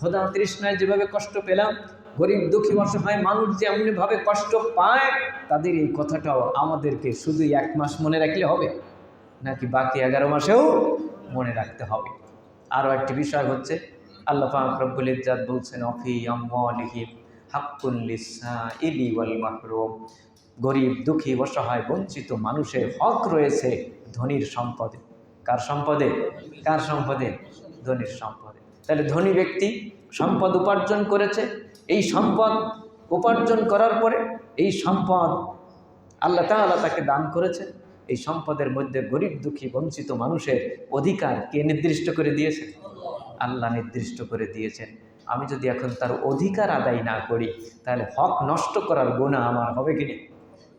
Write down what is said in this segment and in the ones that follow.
খোদা তৃষ্ণায় যেভাবে কষ্ট পেলাম, গরিব দুঃখী অসহায় মানুষ যে এমনিভাবে কষ্ট পায়, তাদের এই কথাটাও আমাদেরকে শুধু এক মাস মনে রাখলে হবে? নাকি বাকি এগারো মাসেও মনে রাখতে হবে? আরও একটি বিষয় হচ্ছে, আল্লাহ রব্বুল ইজ্জাত বলছেন, অফি আম্মালিহিম হাক্কুল্লিসা ইলি ওয়াল মাহরুম গরিব দুঃখী অসহায় বঞ্চিত মানুষের হক রয়েছে ধনীর সম্পদে। কার সম্পদে? কার সম্পদে? ধনীর সম্পদে। তাহলে ধনী ব্যক্তি সম্পদ উপার্জন করেছে। এই সম্পদ উপার্জন করার পরে এই সম্পদ আল্লাহ তাআলা তাকে দান করেছে। এই সম্পদের মধ্যে গরিব দুঃখী বঞ্চিত মানুষের অধিকার কে নির্দিষ্ট করে দিয়েছে? আল্লাহ নির্দিষ্ট করে দিয়েছেন। আমি যদি এখন তার অধিকার আদায় না করি, তাহলে হক নষ্ট করার গুণা আমার হবে কি না?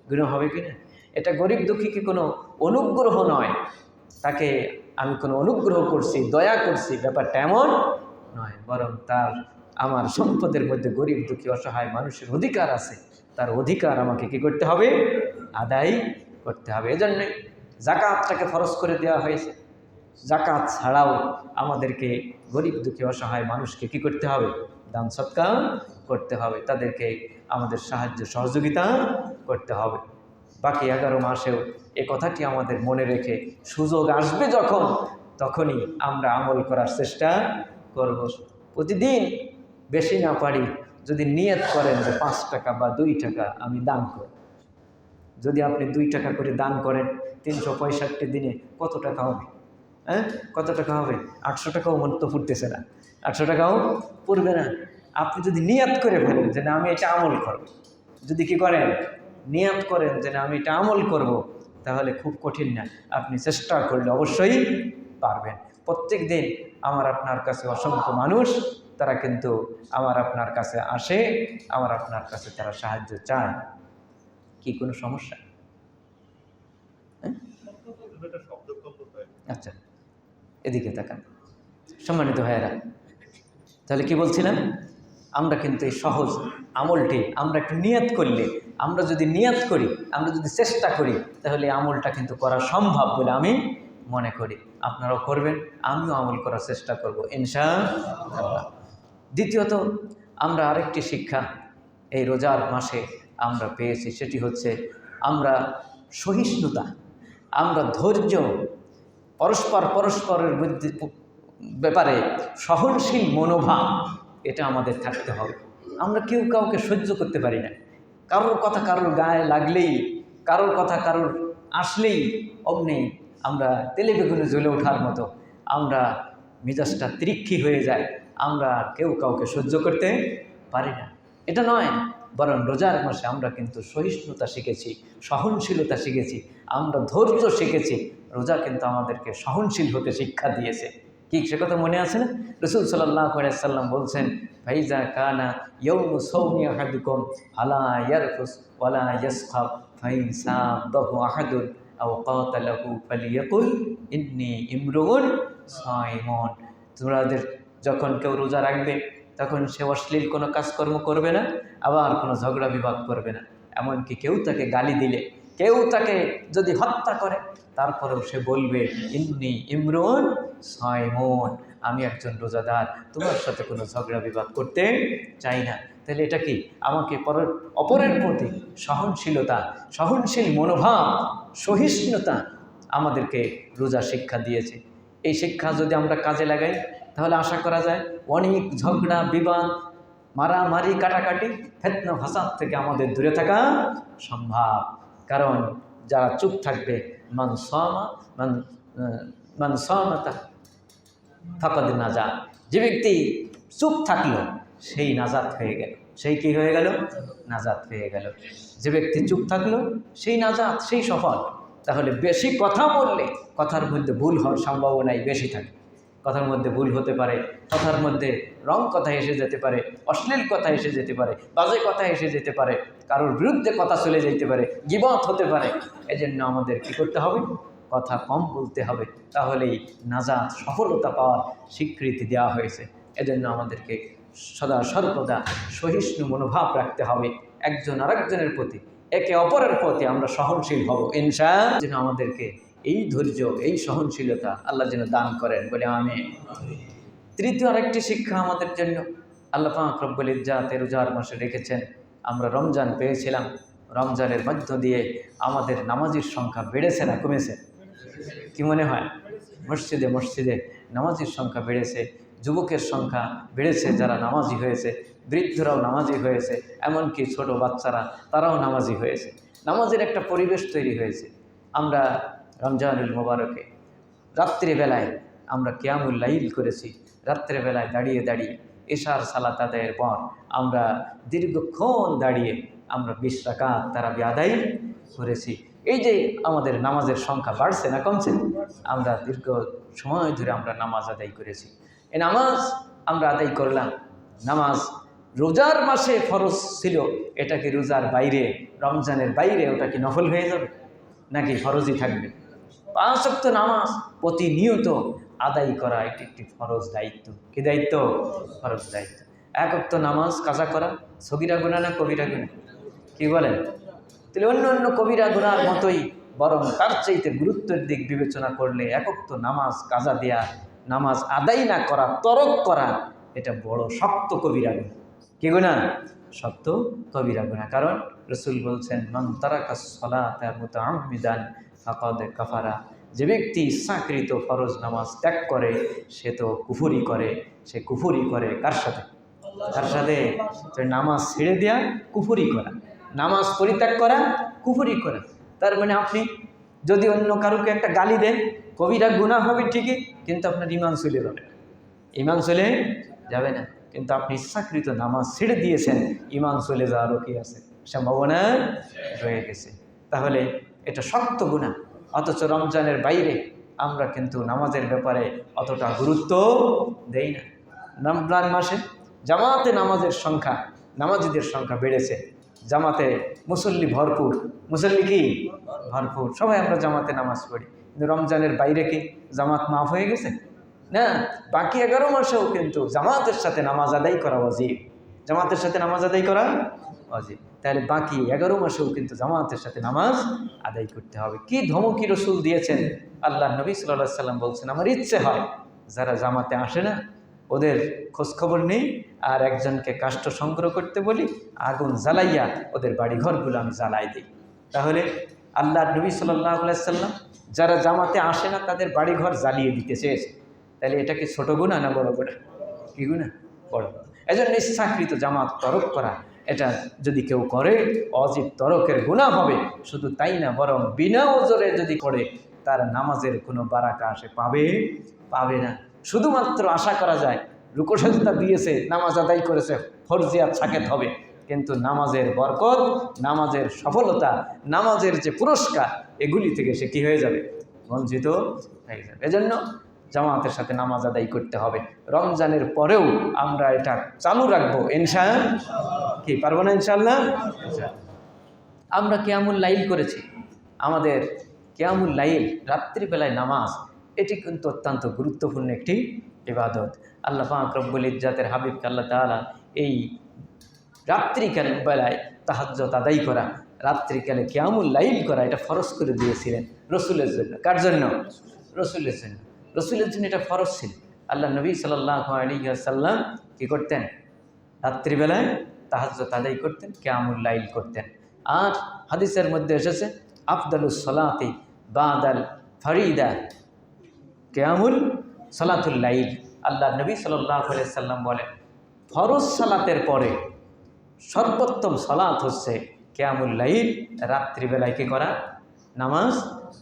গুণা হবে কি না? এটা গরিব দুঃখীকে কোনো অনুগ্রহ নয়। তাকে আমি কোনো অনুগ্রহ করছি, দয়া করছি, ব্যাপারটা এমন নয়, বরং তার, আমার সম্পদের মধ্যে গরিব দুঃখী অসহায় মানুষের অধিকার আছে। তার অধিকার আমাকে কি করতে হবে? আদায় করতে হবে। এজন্যই জাকাতটাকে ফরজ করে দেওয়া হয়েছে। জাকাত ছাড়াও আমাদেরকে গরিব দুঃখী অসহায় মানুষকে কি করতে হবে? দান সৎকার করতে হবে। তাদেরকে আমাদের সাহায্য সহযোগিতা করতে হবে। বাকি এগারো মাসেও এ কথাটি আমাদের মনে রেখে সুযোগ আসবে যখন, তখনই আমরা আমল করার চেষ্টা করব। প্রতিদিন বেশি না পারি যদি নিয়ত করেন যে পাঁচ টাকা বা দুই টাকা আমি দান করব যদি আপনি দুই টাকা করে দান করেন, তিনশো পঁয়ষট্টি দিনে কত টাকা হবে? হ্যাঁ? কত টাকা হবে? আটশো টাকাও মন তো ফুটতেছে না। আটশো টাকাও পড়বে না। আপনি যদি নিয়াত করে ফেলেন যে না, আমি এটা আমল করব। যদি কি করেন? নিয়াত করেন যে না, আমি এটা আমল করব, তাহলে খুব কঠিন না। আপনি চেষ্টা করলে অবশ্যই পারবেন। প্রত্যেক দিন আমার আপনার কাছে অসংখ্য মানুষ, তারা কিন্তু আমার আপনার কাছে আসে, আমার আপনার কাছে তারা সাহায্য চায়। কি কোনো সমস্যা? হ্যাঁ? আচ্ছা এদিকে তাকান। সম্মানিত ভাইয়েরা, তাহলে কি বলছিলাম? আমরা কিন্তু এই সহজ আমলটি, আমরা একটু নিয়াত করলে, আমরা যদি নিয়াত করি, আমরা যদি চেষ্টা করি, তাহলে আমলটা কিন্তু করা সম্ভব বলে আমি মনে করি। আপনারাও করবেন, আমিও আমল করার চেষ্টা করব ইনশা দ্বিতীয়ত, আমরা আরেকটি শিক্ষা এই রোজার মাসে আমরা পেয়েছি, সেটি হচ্ছে আমরা সহিষ্ণুতা, আমরা ধৈর্য, পরস্পর পরস্পরের মধ্যে ব্যাপারে সহনশীল মনোভাব, এটা আমাদের থাকতে হবে। আমরা কেউ কাউকে সহ্য করতে পারি না। কারোর কথা কারোর গায়ে লাগলেই, কারোর কথা কারোর আসলেই অমনি আমরা তেলে বেগুনে জ্বলে ওঠার মতো। আমরা মেজাজটা তৃক্ষি হয়ে যায় আমরা কেউ কাউকে সহ্য করতে পারি না। এটা নয়, বরং রোজার মাসে আমরা কিন্তু সহিষ্ণুতা শিখেছি, সহনশীলতা শিখেছি, আমরা ধৈর্য শিখেছি। রোজা কিন্তু আমাদেরকে সহনশীল হতে শিক্ষা দিয়েছে। কি, সে কথা মনে আছে না? রসুল সাল্লাহ সাল্লাম বলছেন ভাইজা কানা ইয়ৌমু সৌমি আহাদুকম আলা ইয়ারফুস ওয়ালা ইয়াসখাব, ফাইন সাবাহু আহাদুন। ইন্নি তোমাদের যখন কেউ রোজা রাখবে, তখন সে অশ্লীল কোনো কাজকর্ম করবে না, আবার কোনো ঝগড়া বিবাদ করবে না। এমনকি কেউ তাকে গালি দিলে, কেউ তাকে যদি হত্যা করে, তারপরেও সে বলবে, ইন্নি ইমরুন সাইমন। আমি একজন রোজাদার, তোমার সাথে কোনো ঝগড়া বিবাদ করতে চাই না। তাহলে এটা কি? আমাকে পরের, অপরের প্রতি সহনশীলতা, সহনশীল মনোভাব, সহিষ্ণুতা আমাদেরকে রোজা শিক্ষা দিয়েছে। এই শিক্ষা যদি আমরা কাজে লাগাই, তাহলে আশা করা যায় অনেক ঝগড়া, বিবাদ, মারামারি, কাটাকাটি, ফেতনা, ফাসাদ থেকে আমাদের দূরে থাকা সম্ভব। কারণ যারা চুপ থাকবে, মান সামা মান মান সামাতা ফাকদ নাজাত। যে ব্যক্তি চুপ থাকল, সেই নাজাত হয়ে গেল। সেই কি হয়ে গেল? নাজাত হয়ে গেল। যে ব্যক্তি চুপ থাকল, সেই নাজাত, সেই সফল। তাহলে বেশি কথা বললে কথার মধ্যে ভুল হওয়ার সম্ভাবনাই বেশি থাকে। কথার মধ্যে ভুল হতে পারে, কথার মধ্যে রং কথা এসে যেতে পারে, অশ্লীল কথা এসে যেতে পারে, বাজে কথা এসে যেতে পারে, কারোর বিরুদ্ধে কথা চলে যেতে পারে, গিবত হতে পারে। এজন্য আমাদের কী করতে হবে? কথা কম বলতে হবে, তাহলেই নাজাত সফলতা পাওয়ার স্বীকৃতি দেওয়া হয়েছে। এজন্য আমাদেরকে সদা সর্বদা সহিষ্ণু মনোভাব রাখতে হবে। একজন আরেকজনের প্রতি, একে অপরের প্রতি আমরা সহনশীল হব। ইনশা যেন আমাদেরকে এই ধৈর্য, এই সহনশীলতা আল্লাহ যেন দান করেন। বলে আমি তৃতীয় আরেকটি শিক্ষা আমাদের জন্য, আল্লাহ পাক রব্বুল ইজ্জাতে রোজার মাসে রেখেছেন, আমরা রমজান পেয়েছিলাম। রমজানের মধ্য দিয়ে আমাদের নামাজের সংখ্যা বেড়েছে না কমেছে? কি মনে হয়? মসজিদে মসজিদে নামাজির সংখ্যা বেড়েছে, যুবকের সংখ্যা বেড়েছে, যারা নামাজি হয়েছে, বৃদ্ধরাও নামাজি হয়েছে, এমনকি ছোট বাচ্চারা তারাও নামাজি হয়েছে। নামাজের একটা পরিবেশ তৈরি হয়েছে। আমরা রমজানুল মোবারকে রাত্রিবেলায় আমরা কেয়ামুল লাইল করেছি। রাত্রেবেলায় দাঁড়িয়ে দাঁড়িয়ে এশার সালাত আদায়ের পর আমরা দীর্ঘক্ষণ দাঁড়িয়ে আমরা বিশ রাকাত তারা আদায় করেছি। এই যে আমাদের নামাজের সংখ্যা বাড়ছে না কমছে, আমরা দীর্ঘ সময় ধরে আমরা নামাজ আদায় করেছি। এই নামাজ আমরা আদায় করলাম। নামাজ রোজার মাসে ফরজ ছিল, এটা কি রোজার বাইরে, রমজানের বাইরে ওটা কি নফল হয়ে যাবে নাকি ফরজই থাকবে? পাঁচ সপ্তাহ নামাজ প্রতিনিয়ত আদায় করা এটি একটি ফরজ দায়িত্ব। কি দায়িত্ব? ফরজ দায়িত্ব। এক অক্ত নামাজ কাজা করা, সগিরা গুণা না কবিরা গুণা কি বলেন? তাহলে অন্য অন্য কবিরা গুণার মতোই বরং তার চাইতে গুরুত্বের দিক বিবেচনা করলে একক্ত নামাজ কাজা দেয়া, নামাজ আদায় না করা, তরক করা, এটা বড় শক্ত কবিরা গুণা। কি গুণা? শক্ত কবিরা গুণা। কারণ রসুল বলছেন, মান তারাকা সলাতা মুতাআম্মিদান ফাকাদ কাফারা। যে ব্যক্তি ইচ্ছাকৃত ফরজ নামাজ ত্যাগ করে, সে তো কুফুরি করে। সে কুফুরি করে কার সাথে? কার সাথে? নামাজ ছেড়ে দেওয়া কুফুরি করা। নামাজ পরিত্যাগ করা, কুফুরি করা। তার মানে আপনি যদি অন্য কারুকে একটা গালি দেন, কবিরা গুণা হবে ঠিকই, কিন্তু আপনার ইমান চলে যাবে। ইমান চলে যাবে না। কিন্তু আপনি ইচ্ছাকৃত নামাজ ছেড়ে দিয়েছেন ইমান চলে যাওয়ারও কি আছে, সম্ভাবনা রয়ে গেছে। তাহলে এটা শক্ত গুণা অথচ রমজানের বাইরে আমরা কিন্তু নামাজের ব্যাপারে অতটা গুরুত্ব দেই না। রমজান মাসে জামাতে নামাজের সংখ্যা, নামাজিদের সংখ্যা বেড়েছে। জামাতে মুসল্লি ভরপুর। মুসল্লি কি? ভরপুর। সবাই আমরা জামাতে নামাজ পড়ি। কিন্তু রমজানের বাইরে কি জামাত মাফ হয়ে গেছে? না, বাকি এগারো মাসেও কিন্তু জামাতের সাথে নামাজ আদায় করা অজিব জামাতের সাথে নামাজ আদায় করা অজিব তাহলে বাকি এগারো মাসেও কিন্তু জামাতের সাথে নামাজ আদায় করতে হবে। কি ধমকি রসুল দিয়েছেন? আল্লাহ নবী সাল্লাহ সাল্লাম বলছেন, আমার ইচ্ছে হয়, যারা জামাতে আসে না ওদের খোঁজখবর নেই আর একজনকে কাষ্ঠ সংগ্রহ করতে বলি, আগুন জ্বালাইয়া ওদের বাড়িঘরগুলো আমি জ্বালাই দিই। তাহলে আল্লাহ নবী সাল্লাহ সাল্লাম যারা জামাতে আসে না, তাদের বাড়িঘর জ্বালিয়ে দিতে চেয়েছে। তাহলে এটা কি ছোটো গুণা না বড় গুণা? কি গুণা? বড় এজন্য ইচ্ছাকৃত জামাত তরক করা, এটা যদি কেউ করে, অজিব তরকের গুণা হবে। শুধু তাই না, বরং বিনা ওজরে যদি করে, তার নামাজের কোনো বারাকা আসে পাবে? পাবে না। শুধুমাত্র আশা করা যায় রুকোসাজতা দিয়েছে, নামাজ আদায় করেছে, ফরজিয়াত সাকেত হবে। কিন্তু নামাজের বরকত, নামাজের সফলতা, নামাজের যে পুরস্কার, এগুলি থেকে সে কী হয়ে যাবে? বঞ্চিত হয়ে যাবে। এজন্য জামাতের সাথে নামাজ আদায় করতে হবে। রমজানের পরেও আমরা এটা চালু রাখব ইনশা কি, পারব না ইনশাল্লাহ আমরা কেয়ামুল লাইল করেছি। আমাদের কেয়ামুল লাইল রাত্রিবেলায় নামাজ এটি কিন্তু অত্যন্ত গুরুত্বপূর্ণ একটি ইবাদত। আল্লাহ পাক রব্বুল ইজ্জাতের হাবিবকে আল্লাহ তাআলা এই রাত্রিকাল বেলায় তাহাজ্জত আদায় করা, রাত্রিকালে কেয়ামুল লাইল করা, এটা ফরজ করে দিয়েছিলেন রসুলের জন্য। কার জন্য? রসুলের জন্য। রসুলের জন্য এটা ফরজ ছিল। আল্লাহ নবী সাল্লাহ আলী সাল্লাম কী করতেন? রাত্রিবেলায় তাহাজ্জত আদায় করতেন, কেয়ামুল লাইল করতেন। আর হাদিসের মধ্যে এসেছে, আফদালুস সলাতি বাদাল ফরিদা। কেয়ামুল সালাতুল লাইল। আল্লাহ নবী সাল্লাহ সাল্লাম বলেন, ফরজ সালাতের পরে সর্বোত্তম সালাত হচ্ছে কেয়ামুল রাত্রিবেলায় কী করা? নামাজ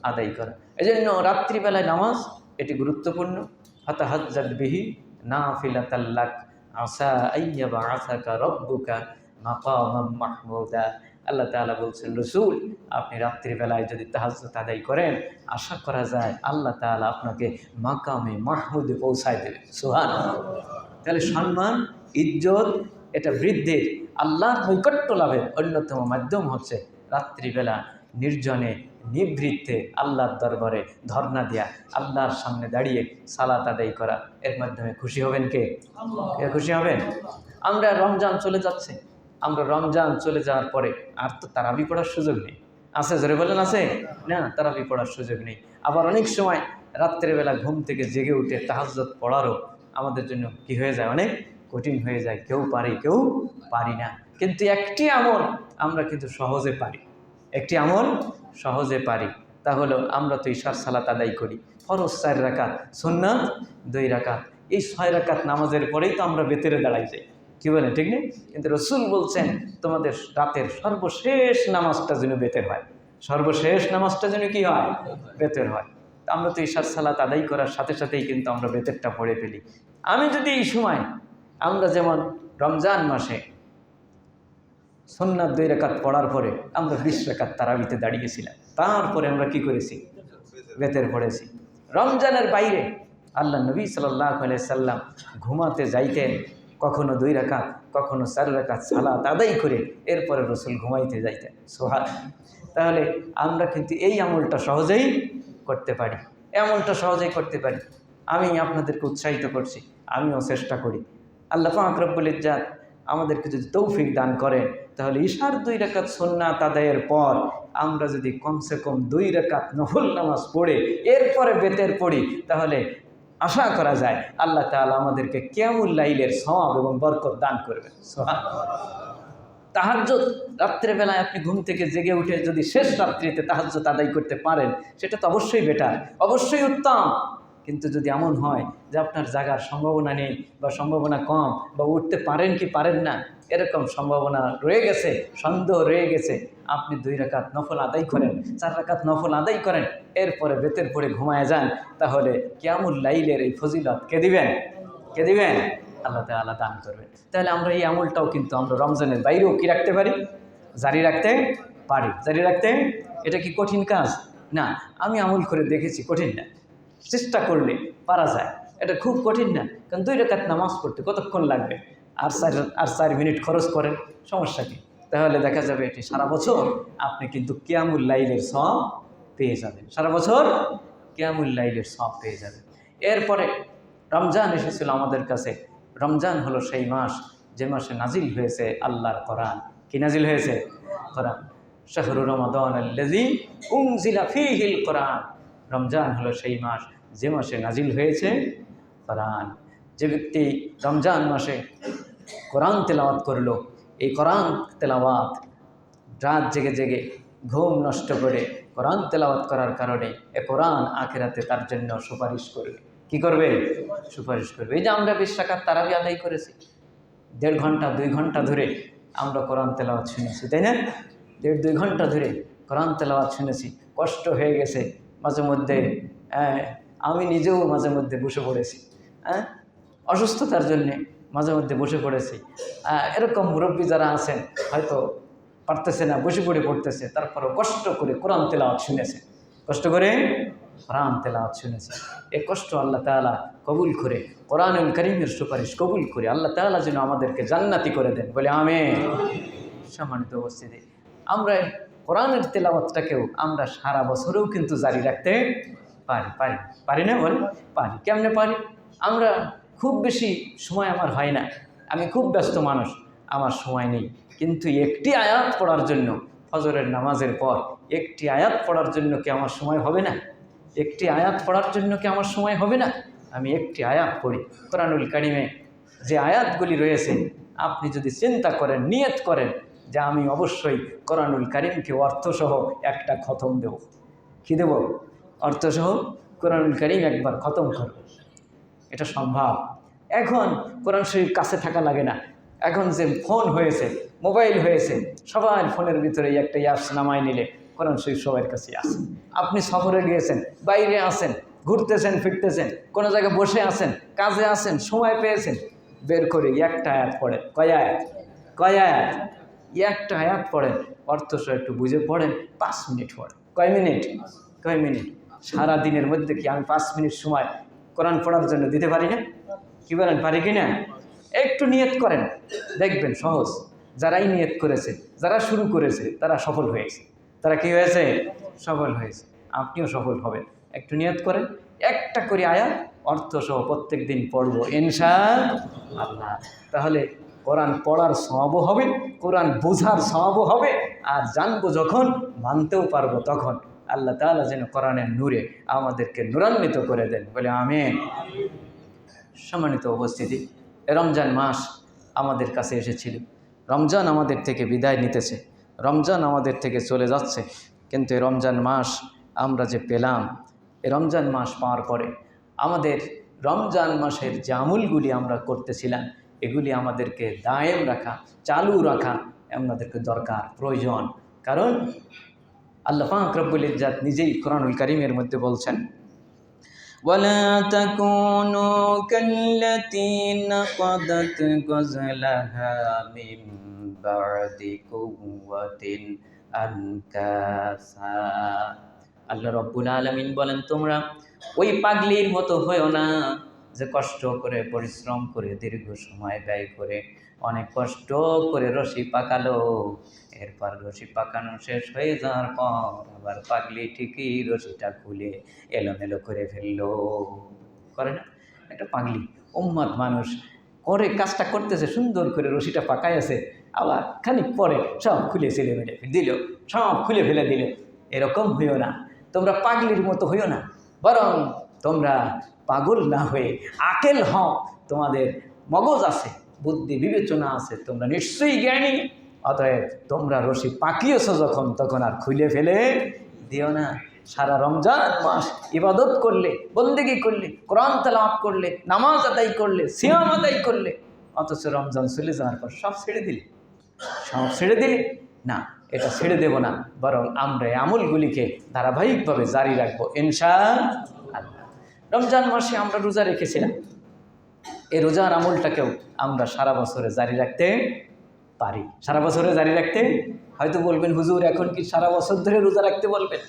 আদায় করা। এজন্য রাত্রিবেলায় নামাজ এটি গুরুত্বপূর্ণ। হতাহাজ্জাদ বিহি না ফিলাতাল্লাক আসা আইয়াবা আসাকা রব্বুকা মাহমুদা। আল্লাহ তাআলা বলছেন, রসুল, আপনি রাত্রিবেলায় যদি তাহাজ্জুদ আদায় করেন, আশা করা যায় আল্লাহ তাআলা আপনাকে মাকামে মাহমুদে পৌঁছায় দেবে সুহান তাহলে সম্মান, ইজ্জত, এটা বৃদ্ধির আল্লাহর নৈকট্য লাভের অন্যতম মাধ্যম হচ্ছে রাত্রিবেলা নির্জনে নিবৃত্তে আল্লাহর দরবারে ধর্ণা দেয়া আল্লাহর সামনে দাঁড়িয়ে সালাত আদায় করা। এর মাধ্যমে খুশি হবেন কে খুশি হবেন? আমরা রমজান চলে যাচ্ছে। আমরা রমজান চলে যাওয়ার পরে আর তো তারাবি পড়ার সুযোগ নেই। আছে, জোরে বলেন আছে? না, তারাবি পড়ার সুযোগ নেই। আবার অনেক সময় রাত্রেবেলা ঘুম থেকে জেগে উঠে তাহাজ্জত পড়ারও আমাদের জন্য কি হয়ে যায়? অনেক কঠিন হয়ে যায়। কেউ পারে, কেউ পারি না। কিন্তু একটি আমল আমরা কিন্তু সহজে পারি। একটি আমল সহজে পারি। তা হলো আমরা তো ঈশার সালাত আদায় করি। ফরজ চার রাকাত, সুন্নাত দুই রাকাত। এই ছয় রাকাত নামাজের পরেই তো আমরা বেতেরে দাঁড়াই যাই। কি বলেন ঠিক নেই? কিন্তু রসুল বলছেন, তোমাদের রাতের সর্বশেষ নামাজটা যেন বেতের হয়। সর্বশেষ নামাজটা যেন কি হয়? বেতের হয়। আমরা তো ঈশার সালাত আদায় করার সাথে সাথেই কিন্তু আমরা বেতেরটা পড়ে ফেলি। আমি যদি এই সময়, আমরা যেমন রমজান মাসে সন্ন্যাত দুই রেখাত পড়ার পরে আমরা বিশ রেখাত তারাবিতে দাঁড়িয়েছিলাম, তারপরে আমরা কি করেছি? বেতের পড়েছি। রমজানের বাইরে আল্লাহ নবী সাল্লাহ সাল্লাম ঘুমাতে যাইতেন কখনো দুই রাকাত, কখনো চার রাকাত সালাত আদায় করে এরপরে রসুল ঘুমাইতে যাইতেন সোহাগ তাহলে আমরা কিন্তু এই আমলটা সহজেই করতে পারি। আমলটা সহজেই করতে পারি। আমি আপনাদেরকে উৎসাহিত করছি, আমিও চেষ্টা করি। আল্লাহ আকরবুল ইজাত আমাদেরকে যদি তৌফিক দান করেন, তাহলে ঈশার দুই রেখাত সন্ন্যাত আদায়ের পর আমরা যদি কমসে কম দুই রেখাত নফল নামাজ পড়ে, এরপরে বেতের পড়ি, তাহলে আশা করা যায় আল্লাহ তাআলা আমাদেরকে কেমন লাইলের সওয়াব এবং বরকত দান করবেন। তাহাজ্জুদ, রাত্রেবেলায় আপনি ঘুম থেকে জেগে উঠে যদি শেষ রাত্রিতে তাহাজ্জুদ আদায় করতে পারেন, সেটা তো অবশ্যই বেটার অবশ্যই উত্তম। কিন্তু যদি এমন হয় যে আপনার জাগার সম্ভাবনা নেই বা সম্ভাবনা কম বা উঠতে পারেন কি পারেন না এরকম সম্ভাবনা রয়ে গেছে, সন্দেহ রয়ে গেছে। আপনি দুই রাকাত নফল আদায় করেন, চার রাকাত নফল আদায় করেন, এরপরে বেতের পরে ঘুমায় যান, তাহলে কেমন লাইলের এই ফজিলত কে দিবেন? কে দিবেন? আল্লাহ তাআলা দান করবেন তাহলে আমরা এই আমলটাও কিন্তু আমরা রমজানের বাইরেও কি রাখতে পারি? জারি রাখতে পারি। জারি রাখতে? এটা কি কঠিন কাজ? না, আমি আমল করে দেখেছি কঠিন না। চেষ্টা করলে পারা যায়। এটা খুব কঠিন না। কারণ দুই রেখাত নামাজ পড়তে কতক্ষণ লাগবে? আর চার আর চার মিনিট খরচ করেন, সমস্যা কী? তাহলে দেখা যাবে এটি সারা বছর আপনি কিন্তু কিয়ামুল লাইলের সব পেয়ে যাবেন। সারা বছর কিয়ামুল লাইলের সব পেয়ে যাবেন। এরপরে রমজান এসেছিল আমাদের কাছে। রমজান হলো সেই মাস যে মাসে নাজিল হয়েছে আল্লাহর কোরআন। কি নাজিল হয়েছে? কোরআন। শাহরু রমাদান উংজিলা ফিহিল কোরআন। রমজান হলো সেই মাস যে মাসে নাজিল হয়েছে কোরআন। যে ব্যক্তি রমজান মাসে কোরআন তেলাওয়াত করল। এই কোরআন তেলাওয়াত রাত জেগে জেগে ঘুম নষ্ট করে কোরআন তেলাওয়াত করার কারণে এ কোরআন আখেরাতে তার জন্য সুপারিশ করবে। কি করবে? সুপারিশ করবে। এই যে আমরা বিশ টাকার তারাবি আদায় করেছি দেড় ঘণ্টা দুই ঘণ্টা ধরে আমরা কোরআন তেলাওয়াত শুনেছি তাই না? দেড় দুই ঘণ্টা ধরে কোরআন তেলাওয়াত শুনেছি কষ্ট হয়ে গেছে মাঝে মধ্যে হ্যাঁ, আমি নিজেও মাঝে মধ্যে বসে পড়েছি হ্যাঁ? অসুস্থতার জন্যে মাঝে মধ্যে বসে পড়েছি। এরকম মুরব্বী যারা আছেন, হয়তো পারতেছে না, বসে পড়ে পড়তেছে, তারপরও কষ্ট করে কোরআন তেলাওয়াত শুনেছে। কষ্ট করে কোরআন তেলাওয়াত শুনেছে। এ কষ্ট আল্লাহ তালা কবুল করে, কোরআনুল করিমের সুপারিশ কবুল করে, আল্লাহ তাআলা যেন আমাদেরকে জান্নাতি করে দেন। বলে আমে সম্মানিত উপস্থিতি, আমরা কোরআনের তেলাওয়াতটাকেও আমরা সারা বছরেও কিন্তু জারি রাখতে পারি পারি পারি না বল? পারি। কেমনে পারি? আমরা খুব বেশি সময় আমার হয় না। আমি খুব ব্যস্ত মানুষ, আমার সময় নেই। কিন্তু একটি আয়াত পড়ার জন্য, ফজরের নামাজের পর একটি আয়াত পড়ার জন্য কি আমার সময় হবে না? একটি আয়াত পড়ার জন্য কি আমার সময় হবে না? আমি একটি আয়াত পড়ি। কোরআনুল কারিমে যে আয়াতগুলি রয়েছে, আপনি যদি চিন্তা করেন, নিয়ত করেন যে আমি অবশ্যই কোরআনুল কারিমকে অর্থসহ একটা খতম দেব। কী দেব? অর্থসহ কোরআনুল কারিম একবার খতম করব। এটা সম্ভব। এখন কোরআন শরীফ কাছে থাকা লাগে না। এখন যে ফোন হয়েছে, মোবাইল হয়েছে, সবার ফোনের ভিতরে একটা অ্যাপস নামায় নিলে কোরআন শরীফ সবার কাছে আসে আপনি সফরে গিয়েছেন, বাইরে আসেন ঘুরতেছেন, ফিরতেছেন, কোনো জায়গায় বসে আছেন, কাজে আছেন, সময় পেয়েছেন, বের করে একটা আয়াত পড়েন। কয় আয়াত? কয় আয়াত? একটা আয়াত পড়েন অর্থ একটু বুঝে পড়েন, পাঁচ মিনিট পড়েন। কয় মিনিট? কয় মিনিট? সারা দিনের মধ্যে কি আমি পাঁচ মিনিট সময় কোরআন পড়ার জন্য দিতে পারি না? কি বলেন, পারি কি না? একটু নিয়ত করেন, দেখবেন সহজ। যারাই নিয়ত করেছে, যারা শুরু করেছে, তারা সফল হয়েছে। তারা কি হয়েছে? সফল হয়েছে। আপনিও সফল হবেন। একটু নিয়ত করেন, একটা করে আয়া অর্থ সহ প্রত্যেক দিন পড়ব ইনশা আল্লাহ তাহলে কোরআন পড়ার সবও হবে, কোরআন বোঝার সবও হবে, আর জানব যখন, মানতেও পারব তখন। আল্লাহ তাআলা যেন কোরআনের নূরে আমাদেরকে নূরান্বিত করে দেন। বলে আমেন। সম্মানিত উপস্থিতি এ রমজান মাস আমাদের কাছে এসেছিল। রমজান আমাদের থেকে বিদায় নিতেছে। রমজান আমাদের থেকে চলে যাচ্ছে। কিন্তু এই রমজান মাস আমরা যে পেলাম এই রমজান মাস পাওয়ার পরে আমাদের রমজান মাসের যে আমুলগুলি আমরা করতেছিলাম, এগুলি আমাদেরকে দায়েম রাখা, চালু রাখা আমাদেরকে দরকার, প্রয়োজন। কারণ আল্লাহ পাক রব্বুল ইজ্জাত নিজেই কোরআনুল কারিমের মধ্যে বলছেন ولا تكونوا كالتي نقضت غزلها من بعد قوة أنكاسا আল্লাহ রব্বুল আলমিন বলেন তোমরা ওই পাগলির মতো হয়েও না যে কষ্ট করে পরিশ্রম করে দীর্ঘ সময় ব্যয় করে অনেক কষ্ট করে রশি পাকালো এরপর রশি পাকানো শেষ হয়ে যাওয়ার পর আবার পাগলি ঠিকই রশিটা খুলে এলোমেলো করে ফেলল। করে না? একটা পাগলি উম্মাদ মানুষ, করে কাজটা করতেছে, সুন্দর করে রশিটা পাকায় আছে, আবার খানিক পরে সব খুলে ছেলে মেলে দিল, সব খুলে ফেলে দিল। এরকম হইও না, তোমরা পাগলির মতো হইও না, বরং তোমরা পাগল না হয়ে আকেল হও, তোমাদের মগজ আছে, বুদ্ধি বিবেচনা আছে, তোমরা নিশ্চয়ই জ্ঞানী। অতএব তোমরা রশি পাকিয়েছো যখন, তখন আর খুলে ফেলে দিও না। সারা রমজান মাস ইবাদত করলে, বন্দেগি করলে, কোরআন তালাপ করলে, নামাজ আদায় করলে, সিয়াম আদায় করলে, অথচ রমজান চলে যাওয়ার পর সব ছেড়ে দিলে। সব ছেড়ে দিলে? না, এটা ছেড়ে দেব না। বরং আমরা এই আমলগুলিকে ধারাবাহিকভাবে জারি রাখব ইনশা আল্লাহ রমজান মাসে আমরা রোজা রেখেছিলাম। এই রোজার আমলটাকেও আমরা সারা বছরে জারি রাখতে পারি। সারা বছরে জারি রাখতে হয়তো বলবেন, হুজুর, এখন কি সারা বছর ধরে রোজা রাখতে বলবেন?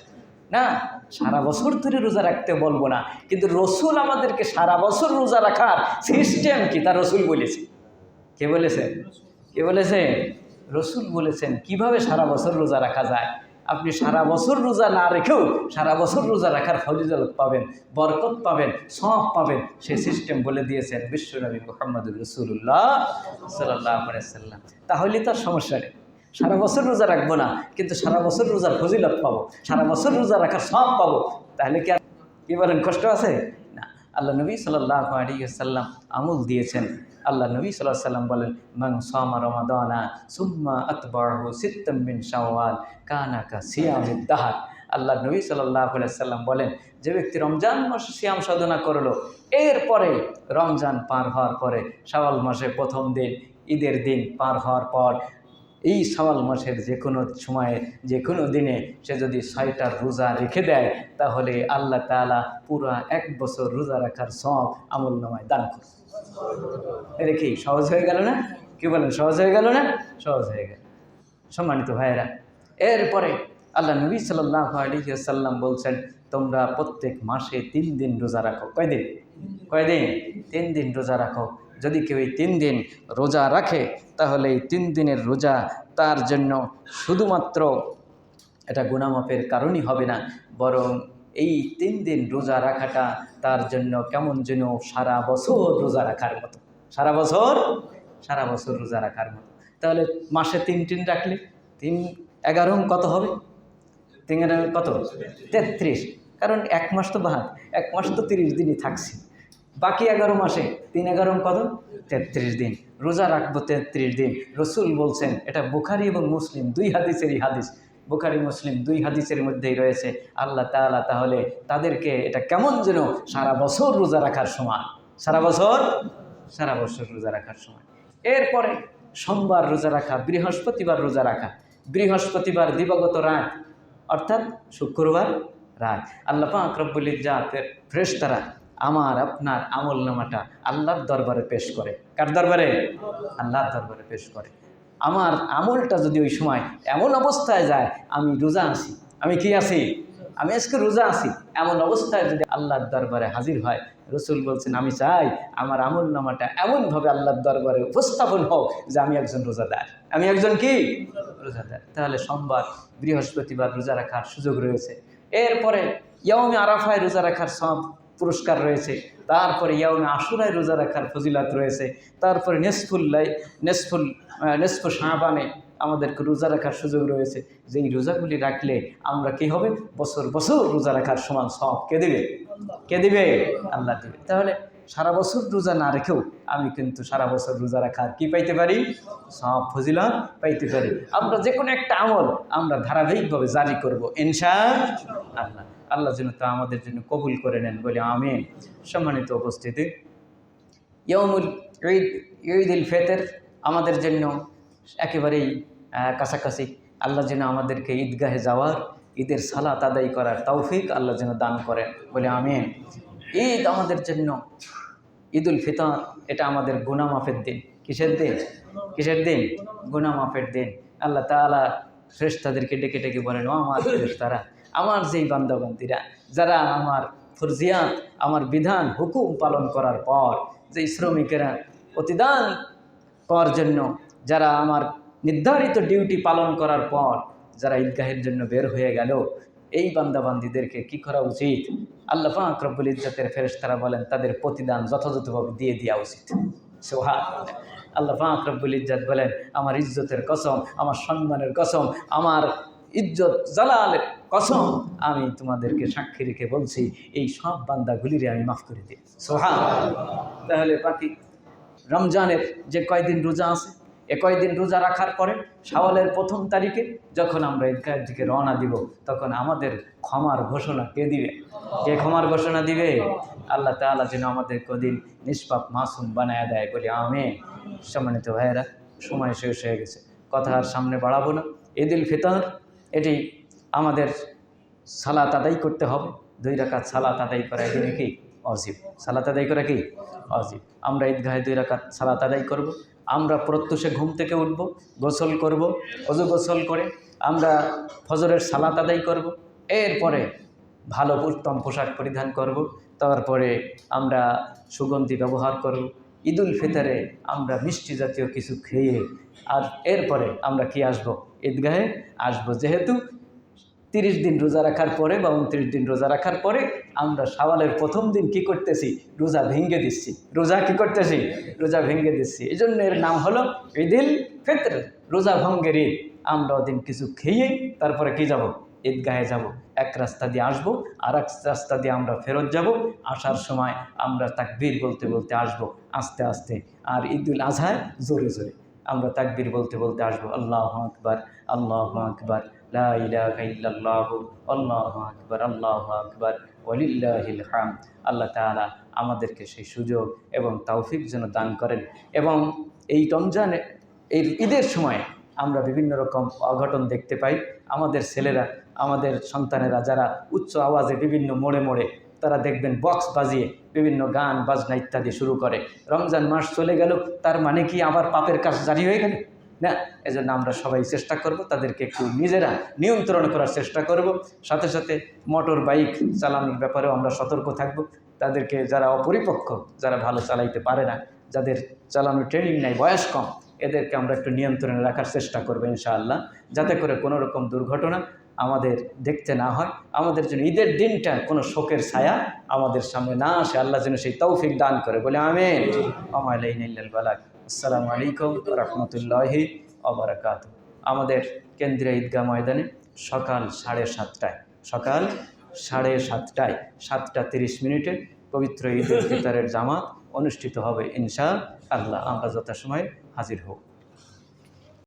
না, সারা বছর ধরে রোজা রাখতে বলব না। কিন্তু রসুল আমাদেরকে সারা বছর রোজা রাখার সিস্টেম কি? তা রসুল বলেছে। কে বলেছে? কে বলেছে? রসুল বলেছেন, কীভাবে সারা বছর রোজা রাখা যায়? আপনি সারা বছর রোজা না রেখেও সারা বছর রোজা রাখার ফজিজত পাবেন, বরকত পাবেন সব পাবেন, সেই সিস্টেম বলে দিয়েছেন বিশ্বনবী মোহাম্মদুর রসুল্লাহ সাল্লাহ সাল্লাম তাহলে তার সমস্যা নেই সারা বছর রোজা রাখব না, কিন্তু সারা বছর রোজার ফজিলত পাবো, সারা বছর রোজা রাখার সব পাবো, তাহলে কি আর- কি কষ্ট আছে? না। আল্লাহ নবী সাল্লাহ আলী সাল্লাম আমল দিয়েছেন। আল্লাহ নবী সাল্লাহ সাল্লাম বলেন মং সামা রমাদানা সুম্মা আতবাহু সিত্তম্বিন বিন কানা কানাকা সিয়ামিদ দাহার। আল্লাহ নবী সাল্লাহ সাল্লাম বলেন, যে ব্যক্তি রমজান মাসে সিয়াম সাধনা করল, এরপরে রমজান পার হওয়ার পরে শাওয়াল মাসে প্রথম দিন, ঈদের দিন পার হওয়ার পর এই সওয়াল মাসের যে কোনো সময়ে যে কোনো দিনে সে যদি ছয়টা রোজা রেখে দেয়, তাহলে আল্লাহ তাআলা পুরা এক বছর রোজা রাখার সব আমল নামায় দান করে। এটা কি সহজ হয়ে গেল না? কি বলেন, সহজ হয়ে গেল না? সহজ হয়ে গেল। সম্মানিত ভাইয়েরা, এরপরে আল্লাহ নবী সাল্লাহ বলছেন, তোমরা প্রত্যেক মাসে তিন দিন রোজা রাখো। কয়দিন? কয়দিন? তিন দিন রোজা রাখো। যদি কেউ এই তিন দিন রোজা রাখে, তাহলে এই তিন দিনের রোজা তার জন্য শুধুমাত্র এটা গুণামাপের কারণই হবে না, বরং এই তিন দিন রোজা রাখাটা তার জন্য কেমন যেন সারা বছর রোজা রাখার মতো। সারা বছর? সারা বছর রোজা রাখার মতো। তাহলে মাসে তিন তিন রাখলে তিন এগারো কত হবে? তিন কত? তেত্রিশ। কারণ এক মাস তো বাদ, এক মাস তো তিরিশ দিনই থাকছি। বাকি এগারো মাসে তিন এগারো কত? তেত্রিশ দিন। রোজা রাখব তেত্রিশ দিন। রসুল বলছেন, এটা বুখারি এবং মুসলিম, দুই হাদিসেরই হাদিস। বুখারি, মুসলিম দুই হাদিসের মধ্যেই রয়েছে, আল্লাহ তাআলা তাহলে তাদেরকে এটা কেমন যেন সারা বছর রোজা রাখার সময়, সারা বছর? সারা বছর রোজা রাখার সময়। এরপরে সোমবার রোজা রাখা, বৃহস্পতিবার রোজা রাখা। বৃহস্পতিবার দিবাগত রাত, অর্থাৎ শুক্রবার রাত। আল্লাহ পাক রব্বুল ইজ্জাতের ফ্রেশতারা আমার, আপনার আমল নামাটা আল্লাহর দরবারে পেশ করে। কার দরবারে? আল্লাহর দরবারে পেশ করে। আমার আমলটা যদি ওই সময় এমন অবস্থায় যায়, আমি রোজা আছি আমি কি আছি? আমি আজকে রোজা আছি। এমন অবস্থায় যদি আল্লাহর দরবারে হাজির হয়, রসুল বলছেন, আমি চাই আমার আমল নামাটা এমনভাবে আল্লাহর দরবারে উপস্থাপন হোক যে আমি একজন রোজাদার। আমি একজন কি? রোজাদার। তাহলে সোমবার, বৃহস্পতিবার রোজা রাখার সুযোগ রয়েছে। এরপরে ইয়মে আরাফায় রোজা রাখার সব পুরস্কার রয়েছে। তারপরে ইয়াউমে আশুরায় রোজা রাখার ফজিলাত রয়েছে। তারপরে নেসফুল্লাই নেসফুল নেসফু শাহবানে আমাদেরকে রোজা রাখার সুযোগ রয়েছে। যেই রোজাগুলি রাখলে আমরা কি হবে? বছর বছর রোজা রাখার সমান সব কে দেবে? কে দেবে? আল্লাহ দেবে। তাহলে সারা বছর রোজা না রেখেও আমি কিন্তু সারা বছর রোজা রাখার কি পাইতে পারি? সব ফজিলা পাইতে পারি। আমরা যে কোনো একটা আমল আমরা ধারাবাহিকভাবে জারি করব ইনশা আল্লাহ আল্লাহ যেন তা আমাদের জন্য কবুল করে নেন বলে আমি সম্মানিত উপস্থিতি ইয়মুল ঈদ ঈদ উল ফেতের আমাদের জন্য একেবারেই কাছাকাছি। আল্লাহ যেন আমাদেরকে ঈদগাহে যাওয়ার, ঈদের সালাত আদায় করার তৌফিক আল্লাহ যেন দান করেন বলে আমিন। ঈদ আমাদের জন্য। ঈদ উল ফিতর, এটা আমাদের গুনা মাফের দিন। কিসের দিন? কিসের দিন? গুনা মাফের দিন। আল্লাহ তালা শ্রেষ্ঠাদেরকে ডেকে ডেকে বলেন, ও আমার ফ্রেস্তারা আমার যেই বান্দাবান্দিরা, যারা আমার ফরজিয়াত, আমার বিধান, হুকুম পালন করার পর, যেই শ্রমিকেরা প্রতিদান করার জন্য, যারা আমার নির্ধারিত ডিউটি পালন করার পর, যারা ঈদগাহের জন্য বের হয়ে গেল এই বান্দাবান্দিদেরকে কি করা উচিত? আল্লাহ পাক রব্বুল ইজ্জতের ফেরেশতারা বলেন, তাদের প্রতিদান যথাযথভাবে দিয়ে দেওয়া উচিত। সোহা আল্লাহ পাক রব্বুল ইজ্জত বলেন, আমার ইজ্জতের কসম, আমার সম্মানের কসম, আমার ইজ্জত জালালের কসম, আমি তোমাদেরকে সাক্ষী রেখে বলছি, এই সব বান্দাগুলিরে আমি মাফ করে দিই। সোহা তাহলে বাকি রমজানের যে কয়দিন রোজা আছে? এ দিন রোজা রাখার পরে সাওয়ালের প্রথম তারিখে যখন আমরা ঈদগাহের দিকে রওনা দিব, তখন আমাদের ক্ষমার ঘোষণা কে দিবে? কে ক্ষমার ঘোষণা দিবে? আল্লাহ তাআলা যেন আমাদের কদিন নিষ্পাপ মাসুম বানায় দেয় বলে আমি সম্মানিত ভাইয়েরা, সময় শেষ হয়ে গেছে। কথা আর সামনে বাড়াবো না। ঈদ উল ফিতর, এটি আমাদের সালাত আদায় করতে হবে। দুই রাকাত সালাত আদায় করা এদিনে কি? অজিব। সালাত আদায় করা কি? অজিব। আমরা ঈদগাহে দুই রাকাত সালাত আদায় করব। আমরা প্রত্যুষে ঘুম থেকে উঠব, গোসল করব, অজু গোসল করে আমরা ফজরের সালাত আদায় করব। এরপরে ভালো উত্তম পোশাক পরিধান করব। তারপরে আমরা সুগন্ধি ব্যবহার করব, ঈদুল ফিতরে আমরা মিষ্টি জাতীয় কিছু খেয়ে, আর এরপরে আমরা কি আসব ঈদগাহে আসব, যেহেতু তিরিশ দিন রোজা রাখার পরে বা উনত্রিশ দিন রোজা রাখার পরে আমরা সাওয়ালের প্রথম দিন কি করতেছি? রোজা ভেঙে দিচ্ছি। রোজা কি করতেছি? রোজা ভেঙে দিচ্ছি। এই জন্য এর নাম হলো ঈদিল ফিতর। রোজা ভঙ্গের ঈদ। আমরা ওদিন কিছু খেয়ে তারপরে কি যাব? ঈদগাহে যাব। এক রাস্তা দিয়ে আসব আর এক রাস্তা দিয়ে আমরা ফেরত যাব। আসার সময় আমরা তাকবীর বলতে বলতে আসব, আস্তে আস্তে। আর ঈদুল আজহায় জোরে জোরে। আমরা তাকবীর বলতে বলতে আসব, আল্লাহ আকবার আল্লাহ আকবার। লা আল্লাহ তাআলা আমাদেরকে সেই সুযোগ এবং তৌফিক যেন দান করেন এবং এই রমজানে, এই ঈদের সময় আমরা বিভিন্ন রকম অঘটন দেখতে পাই। আমাদের ছেলেরা, আমাদের সন্তানেরা যারা উচ্চ আওয়াজে বিভিন্ন মোড়ে মোড়ে তারা দেখবেন বক্স বাজিয়ে বিভিন্ন গান, বাজনা ইত্যাদি শুরু করে। রমজান মাস চলে গেল, তার মানে কি আবার পাপের কাজ জারি হয়ে গেল? না এজন্য আমরা সবাই চেষ্টা করব তাদেরকে একটু নিজেরা নিয়ন্ত্রণ করার চেষ্টা করব। সাথে সাথে মোটর বাইক চালানোর ব্যাপারেও আমরা সতর্ক থাকব। তাদেরকে যারা অপরিপক্ক যারা ভালো চালাইতে পারে না যাদের চালানোর ট্রেনিং নাই বয়স কম এদেরকে আমরা একটু নিয়ন্ত্রণে রাখার চেষ্টা করব ইনশাআল্লাহ। যাতে করে কোনো রকম দুর্ঘটনা আমাদের দেখতে না হয়। আমাদের জন্য ঈদের দিনটা কোনো শোকের ছায়া আমাদের সামনে না আসে। আল্লাহ যেন সেই তৌফিক দান করে। বলে আমেন। আমাইল বালাক আসসালামু আলাইকুম রহমতুল্লাহি অবরাকাত আমাদের কেন্দ্রীয় ঈদগাহ ময়দানে সকাল সাড়ে সাতটায়, সকাল সাড়ে সাতটায়, সাতটা তিরিশ মিনিটে পবিত্র ঈদ ভিতরের জামাত অনুষ্ঠিত হবে ইনশা আল্লাহ আমরা যথাসময়ে হাজির হব।